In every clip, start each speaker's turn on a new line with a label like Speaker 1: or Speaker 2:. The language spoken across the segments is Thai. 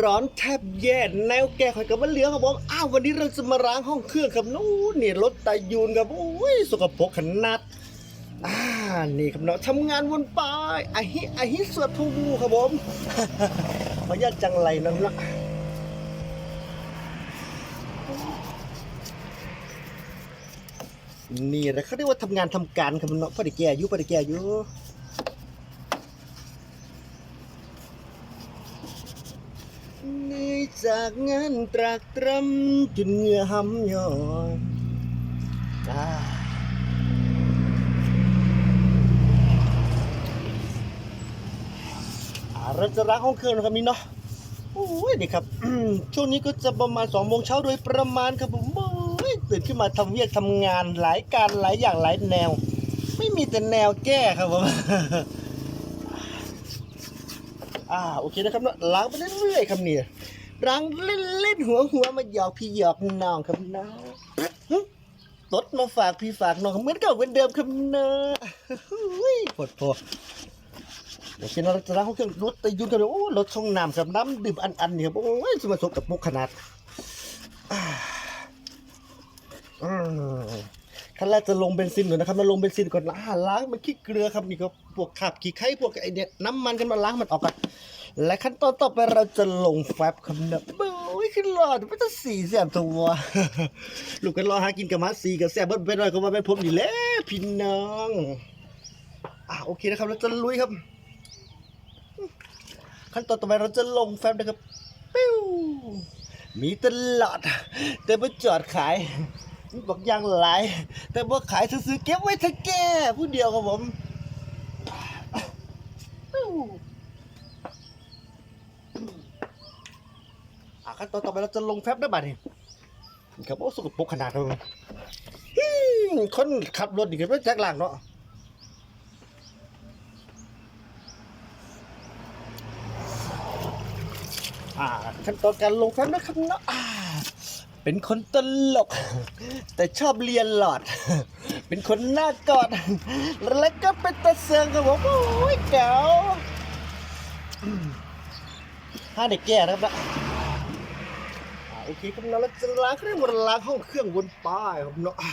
Speaker 1: ร้อนแทบแย่แนวแก่ข่อยกับว่าเหลือครับผมอ้าววันนี้เราจะมาล้างห้องเครื่องครับนู้นนี่รถตายูนครับโอ้ยสกปรกขนาดอ่านี่ครับเนาะทำงานวนไปไอฮิไอฮิสวดทูบูครับผมขออนุญาตจังไรนั่นละนี่แหละเขาเรียกว่าทำงานทำการครับเนาะพอดีแก่อายุพอดีแก่อายุ เหนื่อยจากงานตรากตรำจนเหงื่อหำย้อยอ่าเราจะล้างห้องเครื่องนะครับนี่เนาะโอ้ยนี่ครับ ช่วงนี้ก็จะประมาณสองโมงเช้าโดยประมาณครับผมตื่นขึ้นมาทำเวียกทำงานหลายการหลายอย่างหลายแนว ไม่มีแต่แนวแก้ครับผม อ่าโอเคนะครับเนาะล้างไปเรื่อยๆครับเนี่ยล้างเล่นๆหัวหัวๆมาหยอกพี่หยอกน้องครับน้องหึตดมาฝากพี่ฝากน้องเหมือนเก่าเหมือนเดิมครับน้องหุ้ยปวดพอเดี๋ยวเช่นเราจะล้างเครื่องรถแต่ยุ่งกันเลยโอ้รถช่องน้ำกับน้ำดื่มอันๆเนี่ยโอ้ยสมาสกกับมุกขนาดอ่าอืม ขั้นแรกจะลงเบนซินก่อนนะครับมาลงเบนซินก่อนล้างล้างมันขี้เกลือครับนี่ก็พวกขับขี้ไข่พวกไอเนี่ยน้ำมันกันมาล้างมันออกก่อนและขั้นตอนต่อไปเราจะลงแฟบครับเนะโอ้ยขึ้นรอดไม่ต้องสีแสบตัวลูกกันรอหากินกับมาสีกับแสบเบิ้ลเป็นไรก็ว่าเป็นผมอยู่แล้วพี่น้องอะโอเคนะครับเราจะลุยครับ ขั้นตอนต่อไปเราจะลงแฟบนะครับปิ้วมีตลอดแต่ไม่จอดขาย บอกยังหลาย แต่ว่าขายซื้อๆเก็บไว้ถ้าแก่ผู้เดียวครับผมอะขั้นตอนต่อไปเราจะลงแฟบได้บัดนี่ครับโอ้สกปรกขนาดนั้นอื้อคนขับรถนี่ก็ไม่แจ็คหลังเนาะอ่าขั้นตอนการลงแฟ้มนะครับเนาะ เป็นคนตลก แต่ชอบเรียนหลอด เป็นคนหน้ากอด แล้วก็เป็นตะเซิงครับผมโอ้ยเก๋าอืมห้าเด็กแก่นะครับนะอ่าโอเคครับเนาะเราจะล้างเครื่องวนล้างห้องเครื่องวนป้ายครับเนาะอ่า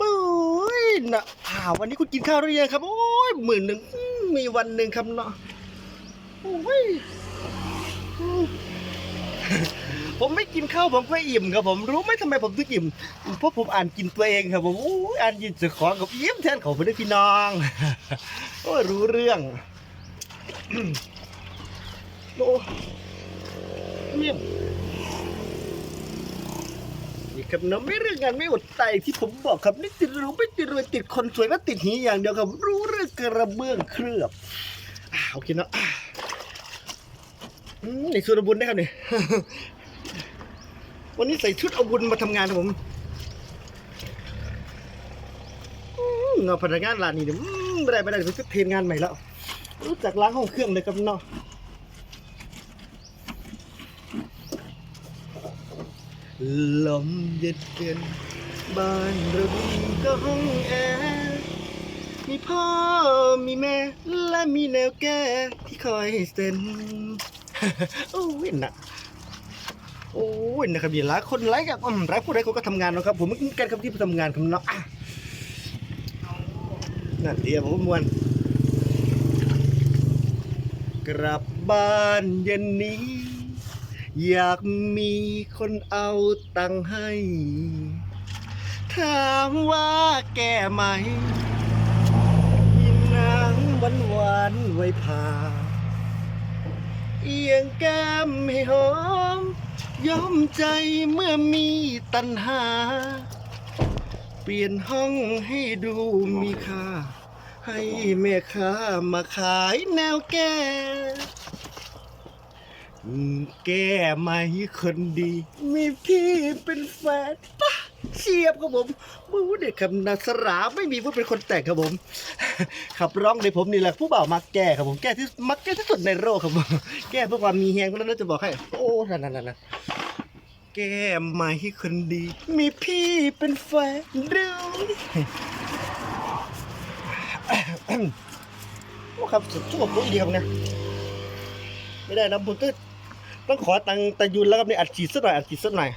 Speaker 1: ปุ้ยนะอ่าวันนี้คุณกินข้าวหรือยังครับ โอ้ยหมื่นหนึ่งอืมมีวันหนึ่งครับเนาะโอ้ย ผมไม่กินข้าวผมก็อิ่มครับผมรู้ไหมทำไมผมถึงอิ่มเพราะผมอ่านกินตัวเองครับผมโอ้ยอ่านยินจะขอกับอิ่มแทนเขาไปด้วยพี่น้องโอ้รู้เรื่องโอ้เยี่ยมนี่ครับเนาะไม่เรื่องงานไม่อดไตที่ผมบอกครับนี่ติดรู้ไม่ติดรวยติดคนสวยก็ติดหีอย่างเดียวครับรู้เรื่องกระเบื้องเคลือบอ่าโอเคเนาะอ่าอืมนี่สุรบุญได้ครับเนี่ย วันนี้ใส่ชุดเอาบุญมาทำงานครับผมเงาพนักงานร้านนี้เนี่ยไม่ได้ไม่ได้ผมจะเทรนงานใหม่แล้ว รู้จักล้างห้องเครื่องเลยครับเนาะลมเย็นเย็นบ้านเรามีก็ห้องแอร์มีพ่อมีแม่ และมีแนวแก้ที่คอยเซ็นโอ้ยนะ โอ้ยนะครับมีหลายคนหลายกับอืมหลายผู้ใดเขาก็ทำงานนะครับ ผมเหมือนกันครับที่ทำงานครับเนาะอะนั่นเดียวผมมวนกลับบ้านเย็นนี้ อยากมีคนเอาตังค์ให้ ถามว่าแก่ไหมยินนางหวานหวานๆไว้พา เอียงแก้มให้หอม ยอมใจเมื่อมีตัณหา เปลี่ยนห้องให้ดูมีค่า ให้แม่ค้ามาขายแนวแก้แก้ไหมคนดี มีพี่เป็นแฟน เชียบครับผมมูเด็กคำนาสราไม่มีว่าเป็นคนแต่งครับผมขับร้องในผมนี่แหละผู้บ่าวมักแก้ครับผมแก้ที่มักแก้ที่สุดในโลกครับผมแก้เพื่อความมีแฮงแล้วน่าจะบอกให้ โอ้นั่นนั่นนั่นแก้ไหมคนดี มีพี่เป็นแฟนด้วยโอ้ครับสุดชั่วโมเดียวเนี่ยไม่ได้นะผมก็ต้องขอตังตายุนแล้วครับนี่อัดฉีดสักหน่อยอัดฉีดสักหน่อย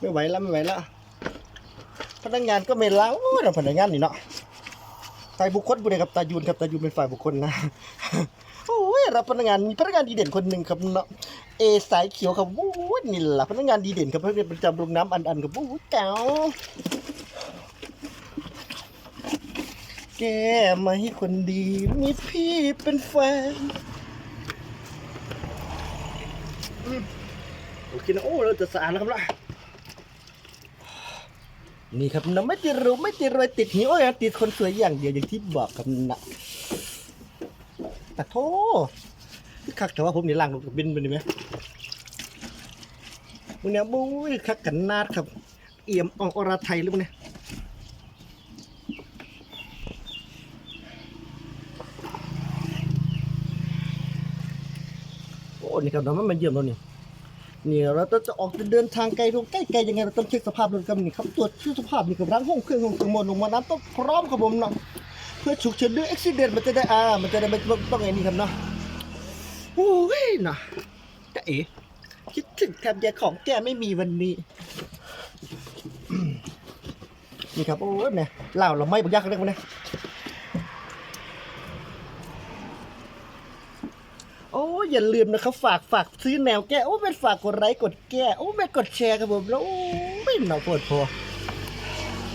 Speaker 1: ไม่ไหวแล้วไม่ไหวแล้ว พนักงานก็ไม่ล้างโอ้ยเราพนักงานนี่เนาะฝ่ายบุคคลบุญครับตายุนครับตายุนเป็นฝ่ายบุคคลนะโอ้ยเราพนักงานมีพนักงานดีเด่นคนหนึ่งครับเนาะเอสายเขียวครับโอ้ยนี่แหละพนักงานดีเด่นครับพนักงานประจำโรงน้ำอันอันครับโอ้ยเก๋าแกมาให้คนดีมีพี่เป็นแฟนโอเคนะโอ้เราจะสะอาดแล้วครับล่ะ นี่ครับนะไม่ติดรูไม่ติดรอยติดหิวนะติดคนสวยอย่างเดียวอย่างที่บอกครับนะแต่โทษคักแต่ว่าผมนี่ล่างรถบินไปนี่ไหมมึงเนี่ยบุ้ยคักกันนาดครับ เอี่ยมอองอรไทยหรือมึงเนี่ยโอ้นี่ครับน้องมันมาเยี่ยมเราเนี่ย นี่เราต้องจะออกเดินทางไกลลงใกล้ๆยังไงเราต้องเช็คสภาพรถกันนี่ครับตรวจชื่อสภาพนี่กับร้านห้องเครื่องของทั้งหมดลงมาน้ำต้องพร้อมครับผมเนาะเพื่อฉุกเฉินด้วยอุบิเหตุมันจะได้อ่ามันจะได้ไม่ต้องต้องไอ้นี่ครับเนาะโอ้ยนะแต่เอ๋คิดถึงแทบแย่ของแกไม่มีวันนี้นี่ครับโอ้ยเนี่ยเหล่าเราไม่บักยักเรื่องมันนี่ย อ้ยอย่าลืมนะครับ ฝากฝากซื้อแนวแก้โอ้เป็นฝากกดไลค์กดแก้โอ้ไม่กดแชร์ครับผมแล้วโอ้ไม่หนาปวดพอ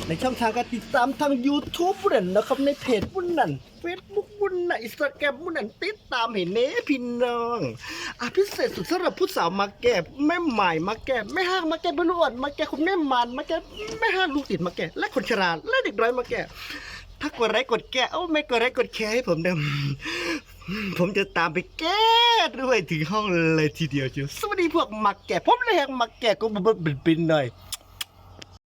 Speaker 1: ในช่องทางการติดตามทาง YouTube บุญนั่นนะครับ ในเพจบุญนั่น Facebook บุญนั่นอินสตาแกรมบุญนั่นติดตามเห็นเน้พี่น้องอะพิเศษสุดสำหรับผู้สาวมาแก่แม่ใหม่มาแก่แม่ห้างมาแก่บรวดมาแก่คุณแม่มันมาแก่แม่ห้างลูกติดมาแก่และคนชราและเด็กร้อยมาแก่ถ้ากดไลค์กดแก้โอ้ไม่กดไลค์กดแชร์ให้ผมเดิม ผมจะตามไปแก้ด้วยถึงห้องเลยทีเดียวเชียวสวัสดีพวกมักแก่ผมเลยแหกมักแก่ก็มาเป็นๆหน่อย